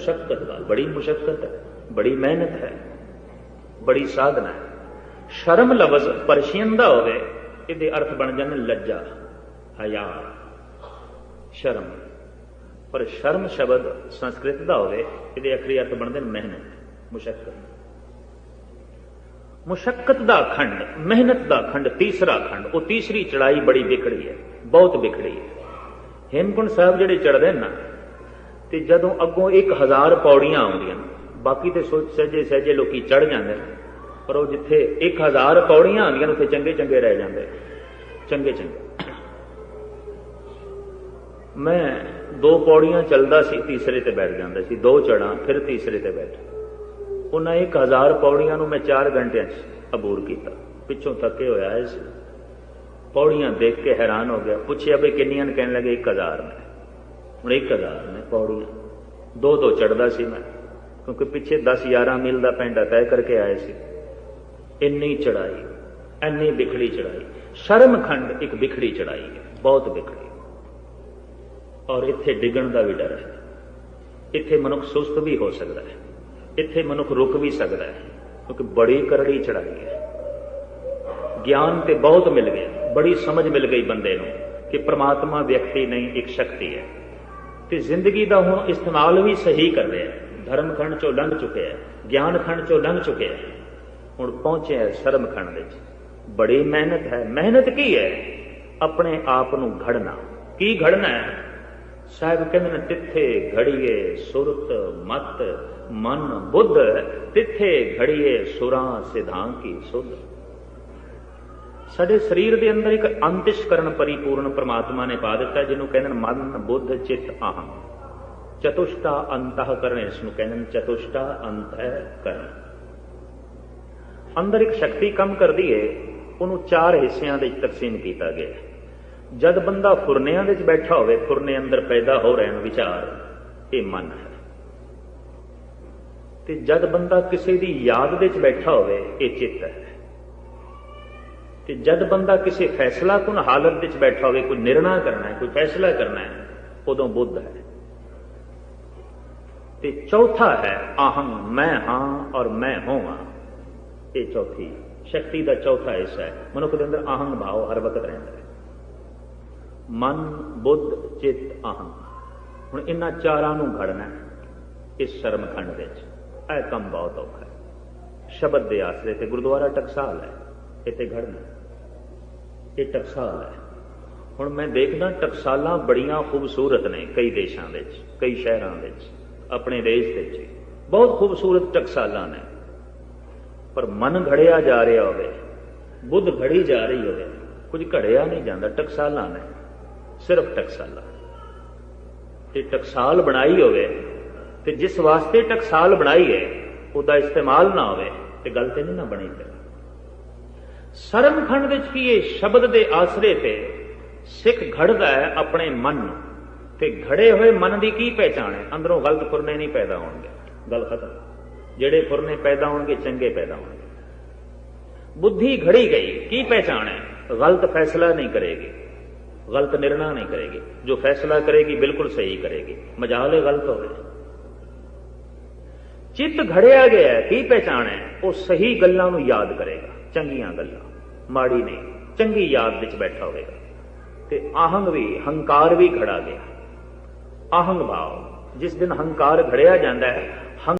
ਮੁਸ਼ਕਲ ਦਾ ਬੜੀ ਮੁਸ਼ਕਲ ਹੈ ਬੜੀ ਮਿਹਨਤ ਹੈ ਬੜੀ ਸਾਧਨਾ ਹੈ ਸ਼ਰਮ ਲਫ਼ਜ਼ ਪਰਸ਼ੀਅਨ ਦਾ ਹੋਵੇ ਇਹਦੇ ਅਰਥ ਬਣ ਜਾਂਦੇ ਲੱਜਾ ਹਯਾ ਸ਼ਰਮ ਪਰ ਸ਼ਰਮ ਸ਼ਬਦ ਸੰਸਕ੍ਰਿਤ ਦਾ ਹੋਵੇ ਇਹਦੇ ਅਖਰੀ ਅਰਥ ਬਣਦੇ ਨੇ ਮਿਹਨਤ ਮੁਸ਼ਕਲ ਮੁਸ਼ਕਲ ਦਾ ਖੰਡ ਮਿਹਨਤ ਦਾ ਖੰਡ ਤੀਸਰਾ ਖੰਡ ਉਹ ਤੀਸਰੀ ਚੜਾਈ ਬੜੀ ਵਿਖੜੀ ਹੈ ਬਹੁਤ ਵਿਖੜੀ ਹੈ ਹੇਮਕੁੰਡ ਸਾਹਿਬ ਜਿਹੜੇ ਚੜਦੇ ਨੇ ਨਾ ਤੇ ਜਦੋਂ ਅੱਗੋਂ 1000 ਪੌੜੀਆਂ ਆਉਂਦੀਆਂ ਨੇ, ਬਾਕੀ ਤੇ ਸੋਚ ਸਹਿਜੇ ਸਹਿਜੇ ਲੋਕੀ ਚੜ ਜਾਂਦੇ ਨੇ। ਪਰ ਉਹ ਜਿੱਥੇ 1000 ਪੌੜੀਆਂ ਆਉਂਦੀਆਂ ਨੇ ਉੱਥੇ ਚੰਗੇ ਚੰਗੇ ਰਹਿ ਜਾਂਦੇ। ਚੰਗੇ ਚੰਗੇ। ਮੈਂ ਦੋ ਪੌੜੀਆਂ ਚੱਲਦਾ ਸੀ ਤੀਸਰੇ ਤੇ ਬੈਠ ਜਾਂਦਾ ਸੀ। ਦੋ ਚੜਾਂ ਫਿਰ ਤੀਸਰੇ ਤੇ ਬੈਠ। ਉਹਨਾਂ 1000 ਪੌੜੀਆਂ ਨੂੰ ਮੈਂ 4 ਘੰਟਿਆਂ 'ਚ ਅਬੂਰ ਕੀਤਾ। ਪਿੱਛੋਂ ਥੱਕੇ ਹੋਇਆ ਆਏ ਸੀ ਪੌੜੀਆਂ ਦੇਖ ਕੇ ਹੈਰਾਨ ਹੋ ਗਿਆ। ਪੁੱਛਿਆ ਵੀ ਕਿੰਨੀਆਂ ਨੇ ਕਹਿਣ ਲੱਗੇ 1000 ਨੇ। ਹੁਣ 1000 ਨੇ ਪੌੜੀਆਂ ਦੋ ਦੋ ਚੜਦਾ ਸੀ ਮੈਂ, ਕਿਉਂਕਿ ਪਿੱਛੇ 10 11 ਮੀਲ ਦਾ ਪੈਂਡਾ ਤੈਅ ਕਰਕੇ ਆਏ ਸੀ। ਇੰਨੀ ਚੜਾਈ ਇੰਨੀ ਵਿਖੜੀ ਚੜਾਈ ਸ਼ਰਮਖੰਡ ਇੱਕ ਵਿਖੜੀ ਚੜਾਈ ਹੈ, ਬਹੁਤ ਵਿਖੜੀ ਔਰ ਇੱਥੇ ਡਿੱਗਣ ਦਾ ਵੀ ਡਰ ਹੈ। ਇੱਥੇ ਮਨੁੱਖ ਸੁਸਤ ਵੀ ਹੋ ਸਕਦਾ ਹੈ। ਇੱਥੇ ਮਨੁੱਖ ਰੁਕ ਵੀ ਸਕਦਾ ਹੈ, ਕਿਉਂਕਿ ਬੜੀ ਕਰੜੀ ਚੜਾਈ ਹੈ। ਗਿਆਨ ਤੇ ਬਹੁਤ ਮਿਲ ਗਿਆ। ਬੜੀ ਸਮਝ ਮਿਲ ਗਈ ਬੰਦੇ ਨੂੰ ਕਿ ਪ੍ਰਮਾਤਮਾ ਵਿਅਕਤੀ ਨਹੀਂ, ਇੱਕ ਸ਼ਕਤੀ ਹੈ। ਤੇ ਜ਼ਿੰਦਗੀ ਦਾ ਹੁਣ ਇਸਤੇਮਾਲ ਵੀ ਸਹੀ ਕਰ ਰਿਹਾ ਧਰਮ ਖੰਡ ਚੋਂ ਲੰਘ ਚੁੱਕਿਆ ਗਿਆਨ ਖੰਡ ਚੋਂ ਲੰਘ ਚੁੱਕਿਆ ਹੁਣ ਪਹੁੰਚਿਆ ਸ਼ਰਮ ਖੰਡ ਵਿੱਚ। ਬੜੀ ਮਿਹਨਤ ਹੈ। ਮਿਹਨਤ ਕੀ ਹੈ? ਆਪਣੇ ਆਪ ਨੂੰ ਘੜਨਾ। ਕੀ ਘੜਨਾ ਹੈ? ਸਾਹਿਬ ਕਹਿੰਦੇ ਨੇ, ਤਿੱਥੇ ਘੜੀਏ ਸੁਰਤ ਮਤ ਮਨ ਬੁੱਧ। ਤਿੱਥੇ ਘੜੀਏ ਸੁਰਾਂ ਸਿਧਾਂ ਕੀ ਸੁਧ। ਸਾਡੇ ਸਰੀਰ ਦੇ ਅੰਦਰ ਇੱਕ ਅੰਤਿਸ਼ਕਰਨ ਪਰਿਪੂਰਨ ਪ੍ਰਮਾਤਮਾ ਨੇ ਪਾ ਦਿੱਤਾ, ਜਿਹਨੂੰ ਕਹਿੰਦੇ ਨੇ ਮਨ, ਬੁੱਧ, ਚਿੱਤ, ਅਹੰ। ਚਤੁਸ਼ਟਾ ਅੰਤఃਕਰਨ ਇਸ ਨੂੰ ਕਹਿੰਦੇ ਨੇ ਚਤੁਸ਼ਟਾ ਅੰਤఃਕਰਨ ਅੰਦਰ ਇੱਕ ਸ਼ਕਤੀ ਕੰਮ ਕਰਦੀ ਏ, ਉਹਨੂੰ ਚਾਰ ਹਿੱਸਿਆਂ ਦੇ ਵਿੱਚ ਤਕਸੀਮ ਕੀਤਾ ਗਿਆ। ਜਦ ਬੰਦਾ ਫੁਰਨਿਆਂ ਵਿੱਚ ਬੈਠਾ ਹੋਵੇ, ਫੁਰਨੇ ਅੰਦਰ ਪੈਦਾ ਹੋ ਰਹੇ ਨੇ ਵਿਚਾਰ, ਇਹ ਮਨ ਹੈ। ਤੇ ਜਦ ਬੰਦਾ ਕਿਸੇ ਦੀ ਯਾਦ ਦੇ ਵਿੱਚ ਬੈਠਾ ਹੋਵੇ, ਇਹ ਚਿੱਤ ਹੈ। ਤੇ ਜਦ ਬੰਦਾ ਕਿਸੇ ਫੈਸਲਾ ਕੁਨ ਹਾਲਤ ਵਿੱਚ ਬੈਠਾ ਹੋਵੇ, ਕੋਈ ਨਿਰਣਾ ਕਰਨਾ ਹੈ, ਕੋਈ ਫੈਸਲਾ ਕਰਨਾ ਹੈ, ਉਦੋਂ ਬੁੱਧ ਹੈ। ਤੇ ਚੌਥਾ ਹੈ, ਆਹੰ, ਮੈਂ ਹਾਂ ਔਰ ਮੈਂ ਹੋਵਾਂ। ਇਹ ਚੌਥੀ, ਸ਼ਕਤੀ ਦਾ ਚੌਥਾ ਹਿੱਸਾ ਹੈ। ਮਨੁੱਖ ਦੇ ਅੰਦਰ ਆਹੰਗ ਭਾਵ ਹਰ ਵਕਤ ਰਹਿੰਦਾ ਹੈ। ਮਨ, ਬੁੱਧ, ਚਿੱਤ ਅਹੰ ਹੁਣ ਇਹਨਾਂ ਚਾਰਾਂ ਨੂੰ ਘੜਨਾ ਇਸ ਸ਼ਰਮਖੰਡ ਵਿੱਚ। ਇਹ ਕੰਮ ਬਹੁਤ ਔਖਾ ਹੈ। ਸ਼ਬਦ ਦੇ ਆਸਰੇ ਤੇ ਗੁਰਦੁਆਰਾ ਟਕਸਾਲ ਹੈ, ਇੱਥੇ ਘੜਨਾ ਇਹ ਟਕਸਾਲ ਹੈ। ਹੁਣ ਮੈਂ ਦੇਖਦਾ ਟਕਸਾਲਾਂ ਬੜੀਆਂ ਖੂਬਸੂਰਤ ਨੇ ਕਈ ਦੇਸ਼ਾਂ ਵਿੱਚ, ਕਈ ਸ਼ਹਿਰਾਂ ਵਿੱਚ, ਆਪਣੇ ਦੇਸ਼ ਵਿੱਚ ਬਹੁਤ ਖੂਬਸੂਰਤ ਟਕਸਾਲਾਂ ਨੇ। ਪਰ ਮਨ ਘੜਿਆ ਜਾ ਰਿਹਾ ਹੋਵੇ, ਬੁੱਧ ਘੜੀ ਜਾ ਰਹੀ ਹੋਵੇ, ਕੁਝ ਘੜਿਆ ਨਹੀਂ ਜਾਂਦਾ, ਟਕਸਾਲਾਂ ਨੇ, ਸਿਰਫ ਟਕਸਾਲਾਂ। ਤੇ ਟਕਸਾਲ ਬਣਾਈ ਹੋਵੇ, ਤੇ ਜਿਸ ਵਾਸਤੇ ਟਕਸਾਲ ਬਣਾਈ ਹੈ, ਉਹਦਾ ਇਸਤੇਮਾਲ ਨਾ ਹੋਵੇ, ਤੇ ਗੱਲ ਤੇ ਨਹੀਂ ਨਾ ਬਣੀ ਫਿਰ। ਸਰਮਖੰਡ ਵਿੱਚ ਕੀ ਇਹ ਸ਼ਬਦ ਦੇ ਆਸਰੇ ਤੇ ਸਿੱਖ ਘੜਦਾ ਹੈ ਆਪਣੇ ਮਨ ਨੂੰ? ਤੇ ਘੜੇ ਹੋਏ ਮਨ ਦੀ ਕੀ ਪਹਿਚਾਣ ਹੈ? ਅੰਦਰੋਂ ਗਲਤ ਫੁਰਨੇ ਨਹੀਂ ਪੈਦਾ ਹੋਣਗੇ। ਗੱਲ ਖਤਮ। ਜਿਹੜੇ ਫੁਰਨੇ ਪੈਦਾ ਹੋਣਗੇ, ਚੰਗੇ ਪੈਦਾ ਹੋਣਗੇ। ਬੁੱਧੀ ਘੜੀ ਗਈ। ਕੀ ਪਹਿਚਾਣ ਹੈ? ਗਲਤ ਫੈਸਲਾ ਨਹੀਂ ਕਰੇਗੀ। ਗਲਤ ਨਿਰਣਾ ਨਹੀਂ ਕਰੇਗੀ। ਜੋ ਫੈਸਲਾ ਕਰੇਗੀ, ਬਿਲਕੁਲ ਸਹੀ ਕਰੇਗੀ। ਮਜਾਲ ਗਲਤ ਹੋਵੇ ਚਿੱਤ ਘੜਿਆ ਗਿਆ ਕੀ ਪਹਿਚਾਣ ਹੈ? ਉਹ ਸਹੀ ਗੱਲਾਂ ਨੂੰ ਯਾਦ ਕਰੇਗਾ। ਚੰਗੀਆਂ ਗੱਲਾਂ। ਮਾੜੀ ਨਹੀਂ, ਚੰਗੀ ਯਾਦ ਵਿੱਚ ਬੈਠਾ ਹੋਵੇਗਾ। ਤੇ ਆਹੰਗ ਵੀ, ਹੰਕਾਰ ਵੀ ਖੜਾ ਗਿਆ। ਆਹੰਗ ਭਾਵ, ਜਿਸ ਦਿਨ ਹੰਕਾਰ ਘੜਿਆ ਜਾਂਦਾ ਹੈ